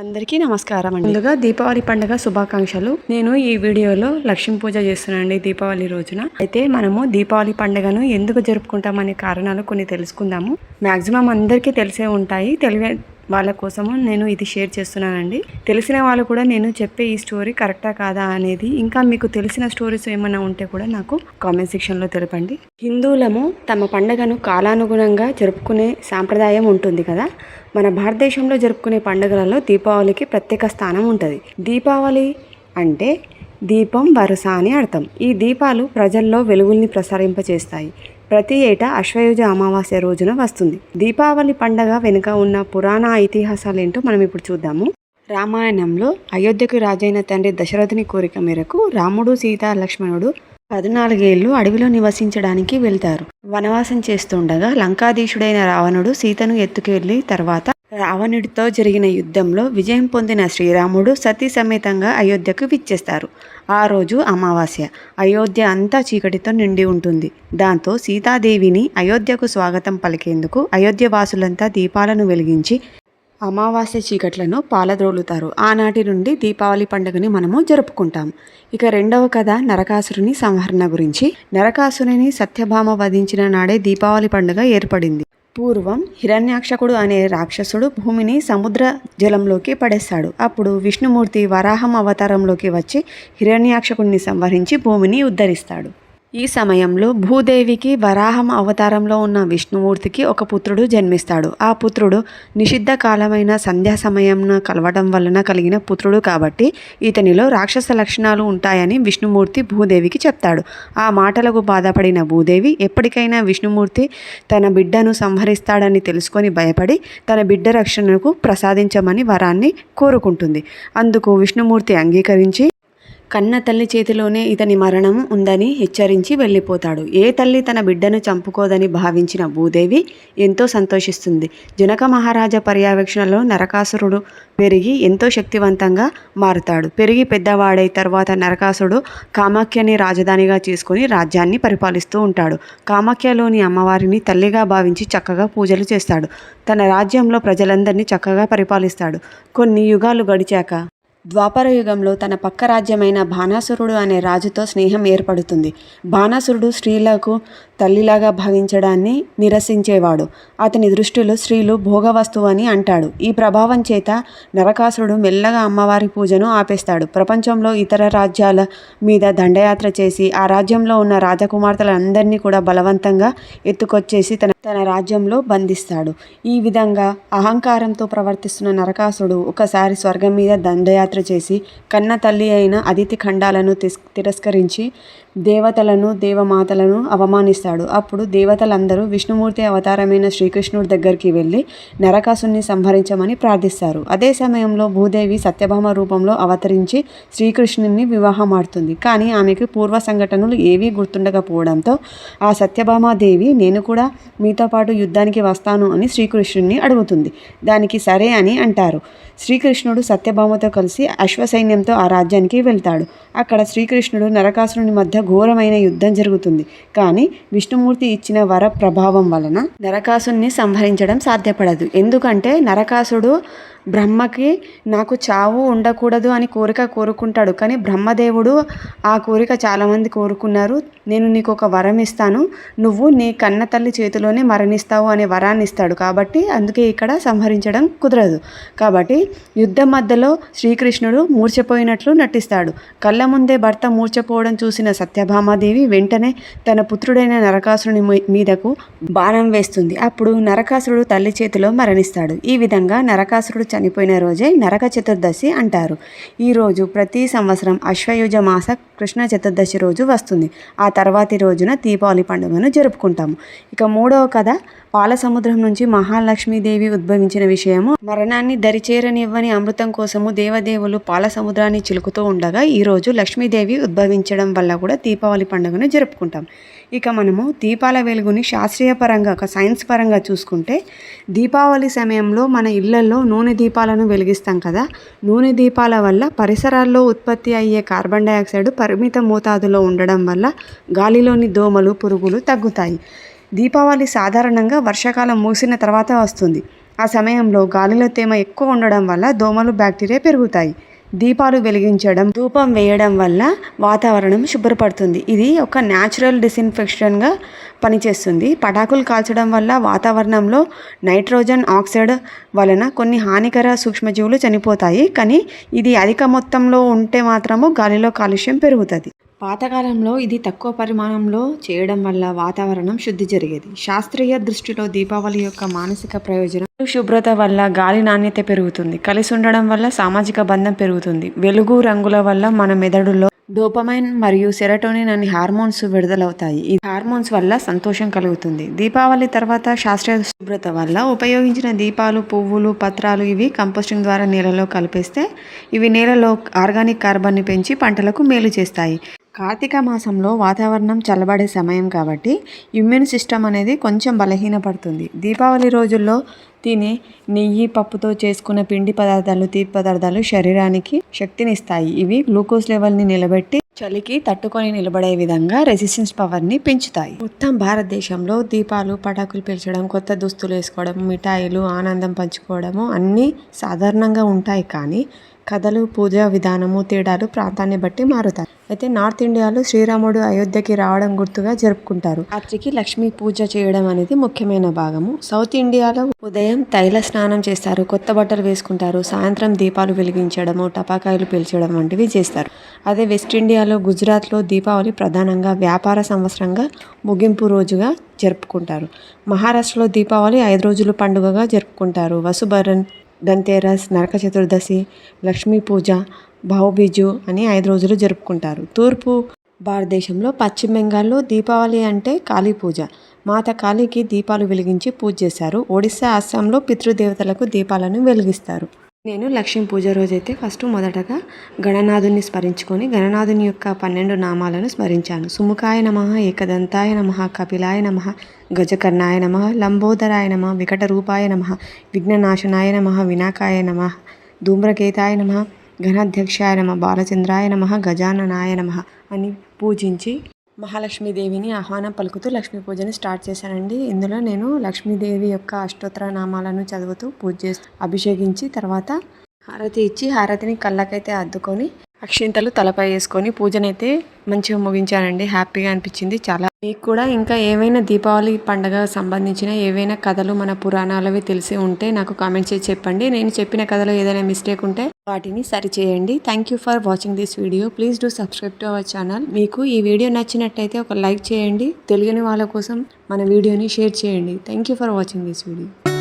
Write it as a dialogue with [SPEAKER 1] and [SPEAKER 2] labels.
[SPEAKER 1] అందరికీ నమస్కారం అండి. ముందుగా దీపావళి పండుగ శుభాకాంక్షలు. నేను ఈ వీడియోలో లక్ష్మీ పూజ చేస్తున్నానండి దీపావళి రోజున. అయితే మనము దీపావళి పండుగను ఎందుకు జరుపుకుంటామనే కారణాలు కొన్ని తెలుసుకుందాము. మాక్సిమం అందరికీ తెలిసే ఉంటాయి. తెలివే వాళ్ళ కోసము నేను ఇది షేర్ చేస్తున్నానండి. తెలిసిన వాళ్ళు కూడా నేను చెప్పే ఈ స్టోరీ కరెక్టా కాదా అనేది ఇంకా మీకు తెలిసిన స్టోరీస్ ఏమైనా ఉంటే కూడా నాకు కామెంట్ సెక్షన్లో తెలపండి. హిందువులము తమ పండుగను కాలానుగుణంగా జరుపుకునే సాంప్రదాయం ఉంటుంది కదా? మన భారతదేశంలో జరుపుకునే పండుగలలో దీపావళికి ప్రత్యేక స్థానం ఉంటుంది. దీపావళి అంటే దీపం వరుస అని అర్థం. ఈ దీపాలు ప్రజల్లో వెలుగుల్ని ప్రసరింపచేస్తాయి. ప్రతి ఏటా అశ్వయుజ అమావాస్య రోజున వస్తుంది. దీపావళి పండగ వెనుక ఉన్న పురాణ ఇతిహాసాలేంటో మనం ఇప్పుడు చూద్దాము. రామాయణంలో అయోధ్యకు రాజైన తండ్రి దశరథుని కోరిక మేరకు రాముడు సీత లక్ష్మణుడు పద్నాలుగేళ్ళు అడవిలో నివసించడానికి వెళ్తారు. వనవాసం చేస్తుండగా లంకాధీశుడైన రావణుడు సీతను ఎత్తుకెళ్ళి తర్వాత రావణుడితో జరిగిన యుద్ధంలో విజయం పొందిన శ్రీరాముడు సతీ సమేతంగా అయోధ్యకు విచ్చేస్తారు. ఆ రోజు అమావాస్య. అయోధ్య అంతా చీకటితో నిండి ఉంటుంది. దాంతో సీతాదేవిని అయోధ్యకు స్వాగతం పలికేందుకు అయోధ్య వాసులంతా దీపాలను వెలిగించి అమావాస్య చీకట్లను పాలద్రోలుతారు. ఆనాటి నుండి దీపావళి పండుగని మనము జరుపుకుంటాం. ఇక రెండవ కథ నరకాసురుని సంహరణ గురించి. నరకాసురుని సత్యభామ వధించిన నాడే దీపావళి పండుగ ఏర్పడింది. పూర్వం హిరణ్యాక్షకుడు అనే రాక్షసుడు భూమిని సముద్ర జలంలోకి పడేస్తాడు. అప్పుడు విష్ణుమూర్తి వరాహం అవతారంలోకి వచ్చి హిరణ్యాక్షకుడిని సంహరించి భూమిని ఉద్ధరిస్తాడు. ఈ సమయంలో భూదేవికి వరాహం అవతారంలో ఉన్న విష్ణుమూర్తికి ఒక పుత్రుడు జన్మిస్తాడు. ఆ పుత్రుడు నిషిద్ధ కాలమైన సంధ్యా సమయంన కలవడం వలన కలిగిన పుత్రుడు కాబట్టి ఇతనిలో రాక్షస లక్షణాలు ఉంటాయని విష్ణుమూర్తి భూదేవికి చెప్తాడు. ఆ మాటలకు బాధపడిన భూదేవి ఎప్పటికైనా విష్ణుమూర్తి తన బిడ్డను సంహరిస్తాడని తెలుసుకొని భయపడి తన బిడ్డ రక్షణకు ప్రసాదించమని వరాన్ని కోరుకుంటుంది. అందుకు విష్ణుమూర్తి అంగీకరించి కన్న తల్లి చేతిలోనే ఇతని మరణం ఉందని హెచ్చరించి వెళ్ళిపోతాడు. ఏ తల్లి తన బిడ్డను చంపుకోదని భావించిన భూదేవి ఎంతో సంతోషిస్తుంది. జనక మహారాజా పర్యవేక్షణలో నరకాసురుడు పెరిగి ఎంతో శక్తివంతంగా మారుతాడు. పెరిగి పెద్దవాడై తర్వాత నరకాసుడు కామాఖ్యని రాజధానిగా చేసుకుని రాజ్యాన్ని పరిపాలిస్తూ ఉంటాడు. కామాఖ్యలోని అమ్మవారిని తల్లిగా భావించి చక్కగా పూజలు చేస్తాడు. తన రాజ్యంలో ప్రజలందరినీ చక్కగా పరిపాలిస్తాడు. కొన్ని యుగాలు గడిచాక ద్వాపర యుగంలో తన పక్క రాజ్యమైన బాణాసురుడు అనే రాజుతో స్నేహం ఏర్పడుతుంది. బాణాసురుడు స్త్రీలకు తల్లిలాగా భావించడాన్ని నిరసించేవాడు. అతని దృష్టిలో స్త్రీలు భోగవస్తువు అని అంటాడు. ఈ ప్రభావం చేత నరకాసురుడు మెల్లగా అమ్మవారి పూజను ఆపేస్తాడు. ప్రపంచంలో ఇతర రాజ్యాల మీద దండయాత్ర చేసి ఆ రాజ్యంలో ఉన్న రాజకుమార్తెలందరినీ కూడా బలవంతంగా ఎత్తుకొచ్చేసి తన తన రాజ్యంలో బంధిస్తాడు. ఈ విధంగా అహంకారంతో ప్రవర్తిస్తున్న నరకాసుడు ఒకసారి స్వర్గం మీద దండయాత్ర చేసి కన్న తల్లి అయిన అదితి ఖండాలను తిస్ తిరస్కరించి దేవతలను దేవమాతలను అవమానిస్తాడు. అప్పుడు దేవతలందరూ విష్ణుమూర్తి అవతారమైన శ్రీకృష్ణుడి దగ్గరికి వెళ్ళి నరకాసుని సంహరించమని ప్రార్థిస్తారు. అదే సమయంలో భూదేవి సత్యభామ రూపంలో అవతరించి శ్రీకృష్ణుని వివాహమాడుతుంది. కానీ ఆమెకు పూర్వ సంఘటనలు ఏవీ గుర్తుండకపోవడంతో ఆ సత్యభామాదేవి నేను కూడా మీతో పాటు యుద్ధానికి వస్తాను అని శ్రీకృష్ణుని అడుగుతుంది. దానికి సరే అని అంటారు. శ్రీకృష్ణుడు సత్యభామతో కలిసి అశ్వసైన్యంతో ఆ రాజ్యానికి వెళ్తాడు. అక్కడ శ్రీకృష్ణుడు నరకాసురుని మధ్య ఘోరమైన యుద్ధం జరుగుతుంది. కానీ విష్ణుమూర్తి ఇచ్చిన వర ప్రభావం వలన నరకాసుని సంహరించడం సాధ్యపడదు. ఎందుకంటే నరకాసుడు బ్రహ్మకి నాకు చావు ఉండకూడదు అని కోరిక కోరుకుంటాడు. కానీ బ్రహ్మదేవుడు ఆ కోరిక చాలామంది కోరుకున్నారు. నేను నీకు ఒక వరం ఇస్తాను. నువ్వు నీ కన్న తల్లి చేతిలోనే మరణిస్తావు అనే వరాన్ని ఇస్తాడు. కాబట్టి అందుకే ఇక్కడ సంహరించడం కుదరదు. కాబట్టి యుద్ధం మధ్యలో శ్రీకృష్ణుడు మూర్చపోయినట్లు నటిస్తాడు. కళ్ళ ముందే భర్త మూర్చపోవడం చూసిన సత్యభామాదేవి వెంటనే తన పుత్రుడైన నరకాసురుని మీ- మీదకు బాణం వేస్తుంది. అప్పుడు నరకాసురుడు తల్లి చేతిలో మరణిస్తాడు. ఈ విధంగా నరకాసురుడు చనిపోయిన రోజే నరక చతుర్దశి అంటారు. ఈ రోజు ప్రతి సంవత్సరం అశ్వయుజ మాస కృష్ణ చతుర్దశి రోజు వస్తుంది. ఆ తర్వాతి రోజున దీపావళి పండుగను జరుపుకుంటాము. ఇక మూడవ కథ పాల సముద్రం నుంచి మహాలక్ష్మీదేవి ఉద్భవించిన విషయము. మరణాన్ని దరిచేరనివ్వని అమృతం కోసము దేవదేవులు పాల సముద్రాన్ని చిలుకుతూ ఉండగా ఈరోజు లక్ష్మీదేవి ఉద్భవించడం వల్ల కూడా దీపావళి పండుగను జరుపుకుంటాం. ఇక మనము దీపాల వెలుగుని శాస్త్రీయ పరంగా ఒక సైన్స్ పరంగా చూసుకుంటే దీపావళి సమయంలో మన ఇళ్ళలో నూనె దీపాలను వెలిగిస్తాం కదా. నూనె దీపాల వల్ల పరిసరాల్లో ఉత్పత్తి అయ్యే కార్బన్ డైఆక్సైడ్ పరిమిత మోతాదులో ఉండడం వల్ల గాలిలోని దోమలు పురుగులు తగ్గుతాయి. దీపావళి సాధారణంగా వర్షాకాలం ముగిసిన తర్వాత వస్తుంది. ఆ సమయంలో గాలిలో తేమ ఎక్కువ ఉండడం వల్ల దోమలు బ్యాక్టీరియా పెరుగుతాయి. దీపాలు వెలిగించడం ధూపం వేయడం వల్ల వాతావరణం శుభ్రపడుతుంది. ఇది ఒక న్యాచురల్ డిస్ఇన్ఫెక్షన్గా పనిచేస్తుంది. పటాకులు కాల్చడం వల్ల వాతావరణంలో నైట్రోజన్ ఆక్సైడ్ వలన కొన్ని హానికర సూక్ష్మజీవులు చనిపోతాయి. కానీ ఇది అధిక మొత్తంలో ఉంటే మాత్రము గాలిలో కాలుష్యం పెరుగుతుంది. పాతకాలంలో ఇది తక్కువ పరిమాణంలో చేయడం వల్ల వాతావరణం శుద్ధి జరిగేది. శాస్త్రీయ దృష్టిలో దీపావళి యొక్క మానసిక ప్రయోజనం శుభ్రత వల్ల గాలి నాణ్యత పెరుగుతుంది. కలిసి ఉండడం వల్ల సామాజిక బంధం పెరుగుతుంది. వెలుగు రంగుల వల్ల మన మెదడులో డోపమైన్ మరియు సెరటోనిన్ అనే హార్మోన్స్ విడుదలవుతాయి. ఈ హార్మోన్స్ వల్ల సంతోషం కలుగుతుంది. దీపావళి తర్వాత శాస్త్రీయ శుభ్రత వల్ల ఉపయోగించిన దీపాలు పువ్వులు పత్రాలు ఇవి కంపోస్టింగ్ ద్వారా నేలలో కలిపేస్తే ఇవి నేలలో ఆర్గానిక్ కార్బన్ని పెంచి పంటలకు మేలు చేస్తాయి. కార్తీక మాసంలో వాతావరణం చల్లబడే సమయం కాబట్టి ఇమ్యూన్ సిస్టమ్ అనేది కొంచెం బలహీనపడుతుంది. దీపావళి రోజుల్లో తినే నెయ్యి పప్పుతో చేసుకున్న పిండి పదార్థాలు తీపి పదార్థాలు శరీరానికి శక్తినిస్తాయి. ఇవి గ్లూకోజ్ లెవెల్ని నిలబెట్టి చలికి తట్టుకొని నిలబడే విధంగా రెసిస్టెన్స్ పవర్ని పెంచుతాయి. మొత్తం భారతదేశంలో దీపాలు పటాకులు పేల్చడం కొత్త దుస్తులు వేసుకోవడం మిఠాయిలు ఆనందం పంచుకోవడము అన్నీ సాధారణంగా ఉంటాయి కానీ కథలు పూజా విధానము తేడాలు ప్రాంతాన్ని బట్టి మారుతాయి. అయితే నార్త్ ఇండియాలో శ్రీరాముడు అయోధ్యకి రావడం గుర్తుగా జరుపుకుంటారు. రాత్రికి లక్ష్మీ పూజ చేయడం అనేది ముఖ్యమైన భాగము. సౌత్ ఇండియాలో ఉదయం తైల స్నానం చేస్తారు కొత్త బట్టలు వేసుకుంటారు సాయంత్రం దీపాలు వెలిగించడము టపాకాయలు పిలిచడం వంటివి చేస్తారు. అదే వెస్ట్ ఇండియాలో గుజరాత్లో దీపావళి ప్రధానంగా వ్యాపార సంవత్సరంగా ముగింపు రోజుగా జరుపుకుంటారు. మహారాష్ట్రలో దీపావళి ఐదు రోజులు పండుగగా జరుపుకుంటారు. వసుబరన్ ధన్తేరస్ నరక చతుర్దశి లక్ష్మీ పూజ భావబీజు అని ఐదు రోజులు జరుపుకుంటారు. తూర్పు భారతదేశంలో పశ్చిమ బెంగాల్లో దీపావళి అంటే కాళీ పూజ. మాత కాళీకి దీపాలు వెలిగించి పూజ చేశారు. ఒడిశా అస్సాంలో పితృదేవతలకు దీపాలను వెలిగిస్తారు. నేను లక్ష్మీ పూజ రోజైతే ఫస్ట్ మొదటగా గణనాథుని స్మరించుకొని గణనాథుని యొక్క పన్నెండు నామాలను స్మరించాను. సుముఖాయ నమ ఏకదంతాయ నమ కపిలాయ నమ గజకర్ణాయ నమ లంబోదరాయ నమ వికట రూపాయ నమ విఘ్ననాశనాయ నమ వినాకాయ నమ ధూమ్రకేతాయ నమ ఘనాధ్యక్షాయ నమ బాలచంద్రాయ నమ గజాననాయ నమ అని పూజించి మహాలక్ష్మీదేవిని ఆహ్వానం పలుకుతూ లక్ష్మీ పూజని స్టార్ట్ చేశానండి. ఇందులో నేను లక్ష్మీదేవి యొక్క అష్టోత్తర నామాలను చదువుతూ పూజ చేస్తూ అభిషేకించి తర్వాత హారతి ఇచ్చి హారతిని కళ్ళకైతే అద్దుకొని అక్షింతలు తలపై వేసుకొని పూజనైతే మంచిగా ముగించానండి హ్యాపీగా అనిపించింది చాలా. మీకు కూడా ఇంకా ఏవైనా దీపావళి పండగ సంబంధించిన ఏవైనా కథలు మన పురాణాలవి తెలిసి ఉంటే నాకు కామెంట్ చేసి చెప్పండి. నేను చెప్పిన కథలో ఏదైనా మిస్టేక్ ఉంటే వాటిని సరిచేయండి. Thank you for watching this video please do subscribe to our channel మీకు ఈ వీడియో నచ్చినట్టయితే ఒక లైక్ చేయండి. తెలియని వాళ్ళ కోసం మన వీడియోని షేర్ చేయండి. Thank you for watching this video